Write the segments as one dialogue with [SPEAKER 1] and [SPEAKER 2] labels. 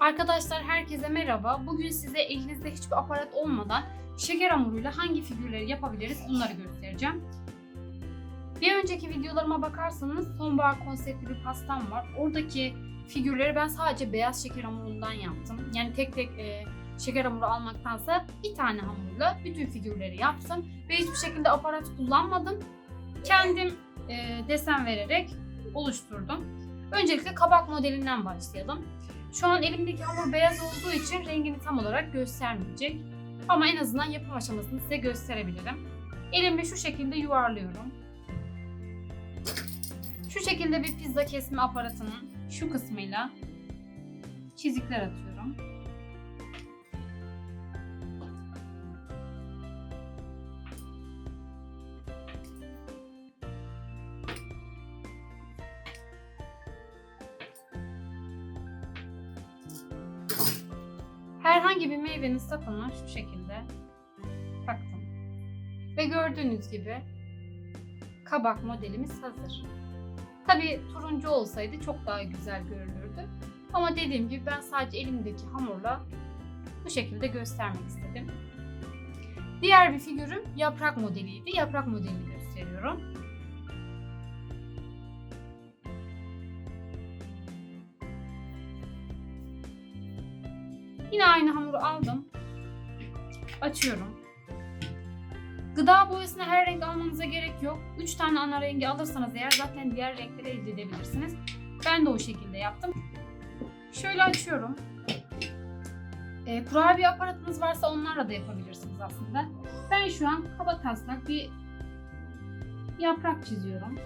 [SPEAKER 1] Arkadaşlar herkese merhaba. Bugün size elinizde hiçbir aparat olmadan şeker hamuruyla hangi figürleri yapabiliriz bunları göstereceğim. Bir önceki videolarıma bakarsanız sonbahar konseptli bir pastam var. Oradaki figürleri ben sadece beyaz şeker hamurundan yaptım. Yani tek tek e, şeker hamuru almaktansa bir tane hamurla bütün figürleri yaptım. Ve hiçbir şekilde aparat kullanmadım. Kendim e, desen vererek oluşturdum. Öncelikle kabak modelinden başlayalım. Şu an elimdeki hamur beyaz olduğu için rengini tam olarak göstermeyecek. Ama en azından yapım aşamasını size gösterebilirim. Elimle şu şekilde yuvarlıyorum. Şu şekilde bir pizza kesme aparatının şu kısmıyla çizikler atıyorum. Herhangi bir meyvenin sapını şu şekilde taktım. Ve gördüğünüz gibi kabak modelimiz hazır. Tabi turuncu olsaydı çok daha güzel görünürdü. Ama dediğim gibi ben sadece elimdeki hamurla bu şekilde göstermek istedim. Diğer bir figürüm yaprak modeliydi. Yaprak modelini gösteriyorum. Yine aynı hamuru aldım. Açıyorum. Gıda boyasına her renk almanıza gerek yok. 3 tane ana rengi alırsanız eğer zaten diğer renkleri elde edebilirsiniz. Ben de o şekilde yaptım. Şöyle açıyorum. E, kurabiye aparatınız varsa onlarla da yapabilirsiniz aslında. Ben şu an kaba taslak bir yaprak çiziyorum.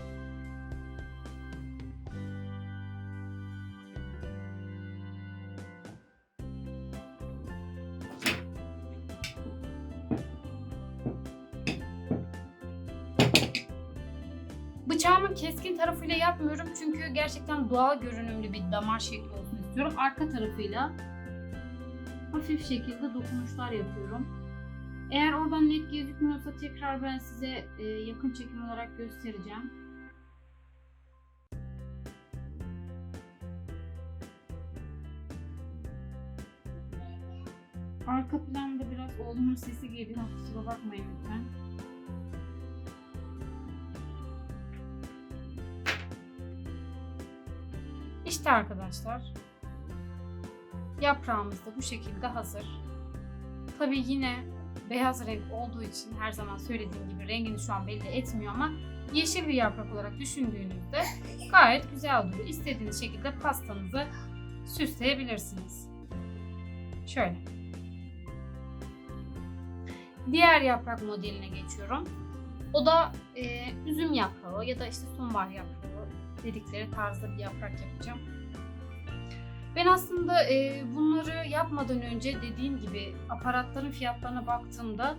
[SPEAKER 1] Bıçağımın keskin tarafıyla yapmıyorum çünkü gerçekten doğal görünümlü bir damar şekli olsun istiyorum. Arka tarafıyla hafif şekilde dokunuşlar yapıyorum. Eğer oradan net gözükmüyorsa tekrar ben size e, yakın çekim olarak göstereceğim. Arka planda biraz oğlumun sesi geliyor. Kusura bakmayın lütfen. İşte arkadaşlar. Yaprağımız da bu şekilde hazır. Tabi yine beyaz renk olduğu için her zaman söylediğim gibi rengini şu an belli etmiyor ama yeşil bir yaprak olarak düşündüğünüzde gayet güzel duruyor. İstediğiniz şekilde pastanızı süsleyebilirsiniz. Şöyle. Diğer yaprak modeline geçiyorum. O da e, üzüm yaprağı ya da işte sonbahar yaprağı dedikleri tarzda bir yaprak yapacağım. Ben aslında e, bunları yapmadan önce dediğim gibi aparatların fiyatlarına baktığımda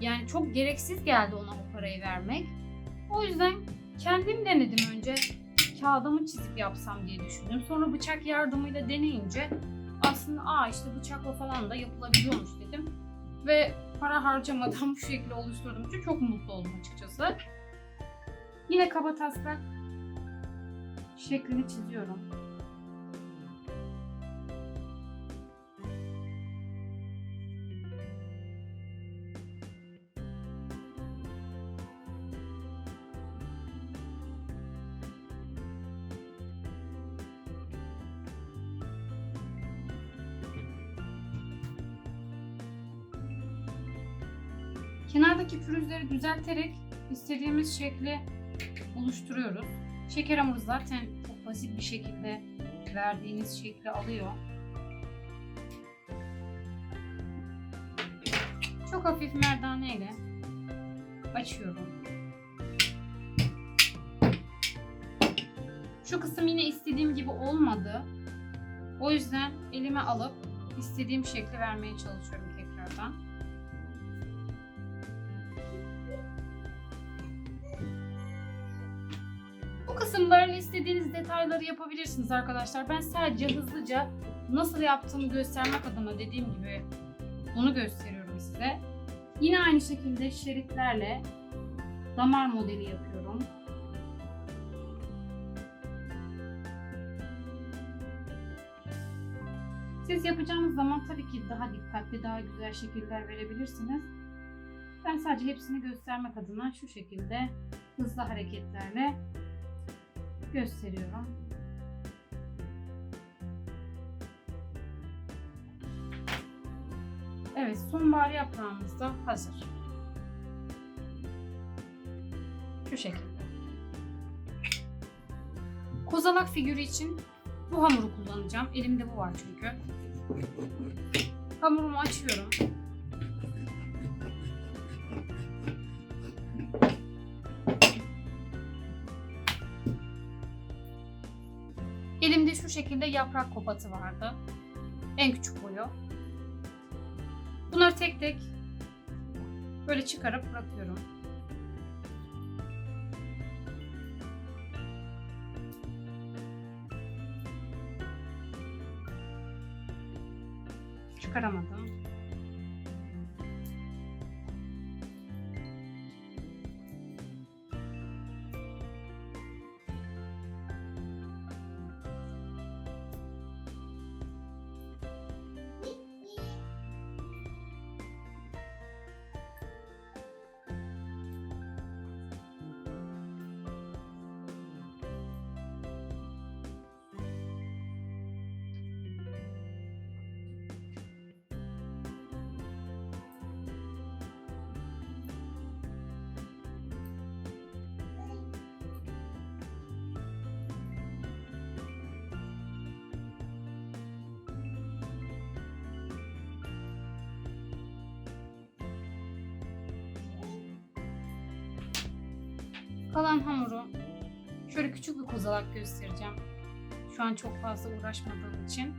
[SPEAKER 1] yani çok gereksiz geldi ona o parayı vermek. O yüzden kendim denedim önce kağıdımı çizip yapsam diye düşündüm. Sonra bıçak yardımıyla deneyince aslında aa işte bıçakla falan da yapılabiliyormuş dedim. Ve para harcamadan bu şekilde oluşturduğum için çok mutlu oldum açıkçası. Yine kaba taslak şeklini çiziyorum. Kenardaki pürüzleri düzelterek istediğimiz şekli oluşturuyoruz. Şeker hamuru zaten çok basit bir şekilde verdiğiniz şekli alıyor. Çok hafif merdane ile açıyorum. Şu kısım yine istediğim gibi olmadı. O yüzden elime alıp istediğim şekli vermeye çalışıyorum Bu kısımların istediğiniz detayları yapabilirsiniz arkadaşlar. Ben sadece hızlıca nasıl yaptığımı göstermek adına dediğim gibi bunu gösteriyorum size. Yine aynı şekilde şeritlerle damar modeli yapıyorum. Siz yapacağınız zaman tabii ki daha dikkatli, daha güzel şekiller verebilirsiniz. Ben sadece hepsini göstermek adına şu şekilde hızlı hareketlerle gösteriyorum. Evet, sonbahar yaprağımız da hazır. Şu şekilde. Kozalak figürü için bu hamuru kullanacağım. Elimde bu var çünkü. Hamurumu açıyorum. Elimde şu şekilde yaprak kopatı vardı. En küçük boyu. Bunları tek tek böyle çıkarıp bırakıyorum. Çıkaramadım. Kalan hamuru şöyle küçük bir kozalak göstereceğim. Şu an çok fazla uğraşmadığım için.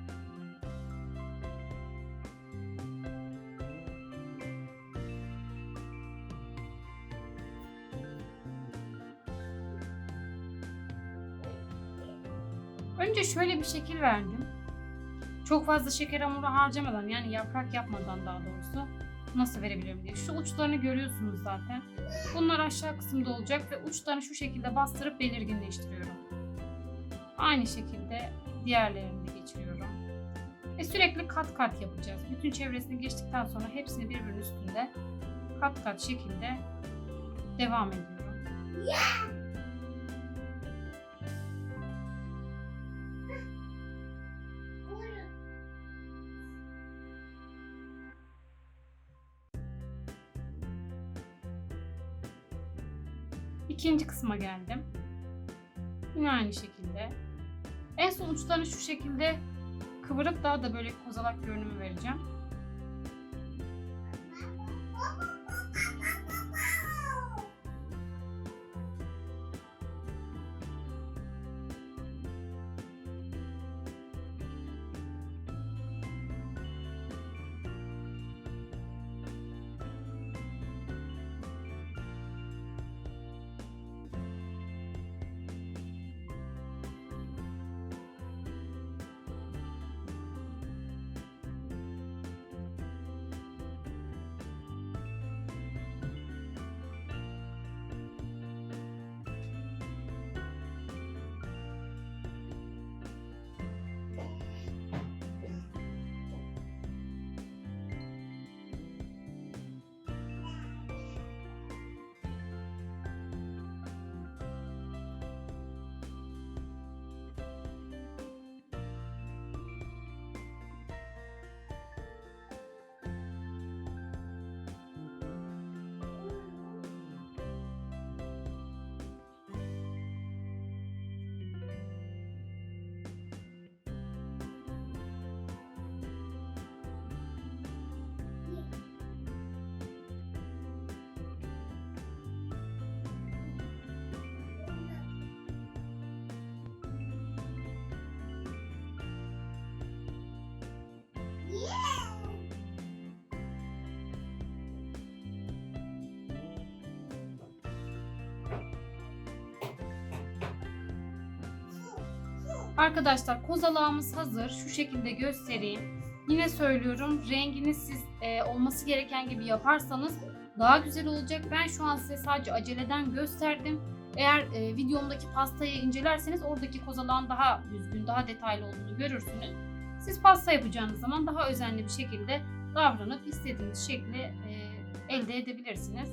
[SPEAKER 1] Önce şöyle bir şekil verdim. Çok fazla şeker hamuru harcamadan yani yaprak yapmadan daha doğrusu nasıl verebilirim diye. Şu uçlarını görüyorsunuz zaten. Bunlar aşağı kısımda olacak ve uçlarını şu şekilde bastırıp belirginleştiriyorum. Aynı şekilde diğerlerini de geçiriyorum. Ve sürekli kat kat yapacağız. Bütün çevresini geçtikten sonra hepsini birbirinin üstünde kat kat şekilde devam ediyorum. İkinci kısma geldim. Yine aynı şekilde. En son uçlarını şu şekilde kıvırıp daha da böyle kozalak görünümü vereceğim. Arkadaşlar kozalağımız hazır. Şu şekilde göstereyim. Yine söylüyorum rengini siz e, olması gereken gibi yaparsanız daha güzel olacak. Ben şu an size sadece aceleden gösterdim. Eğer e, videomdaki pastayı incelerseniz oradaki kozalağın daha düzgün, daha detaylı olduğunu görürsünüz. Siz pasta yapacağınız zaman daha özenli bir şekilde davranıp istediğiniz şekli e, elde edebilirsiniz.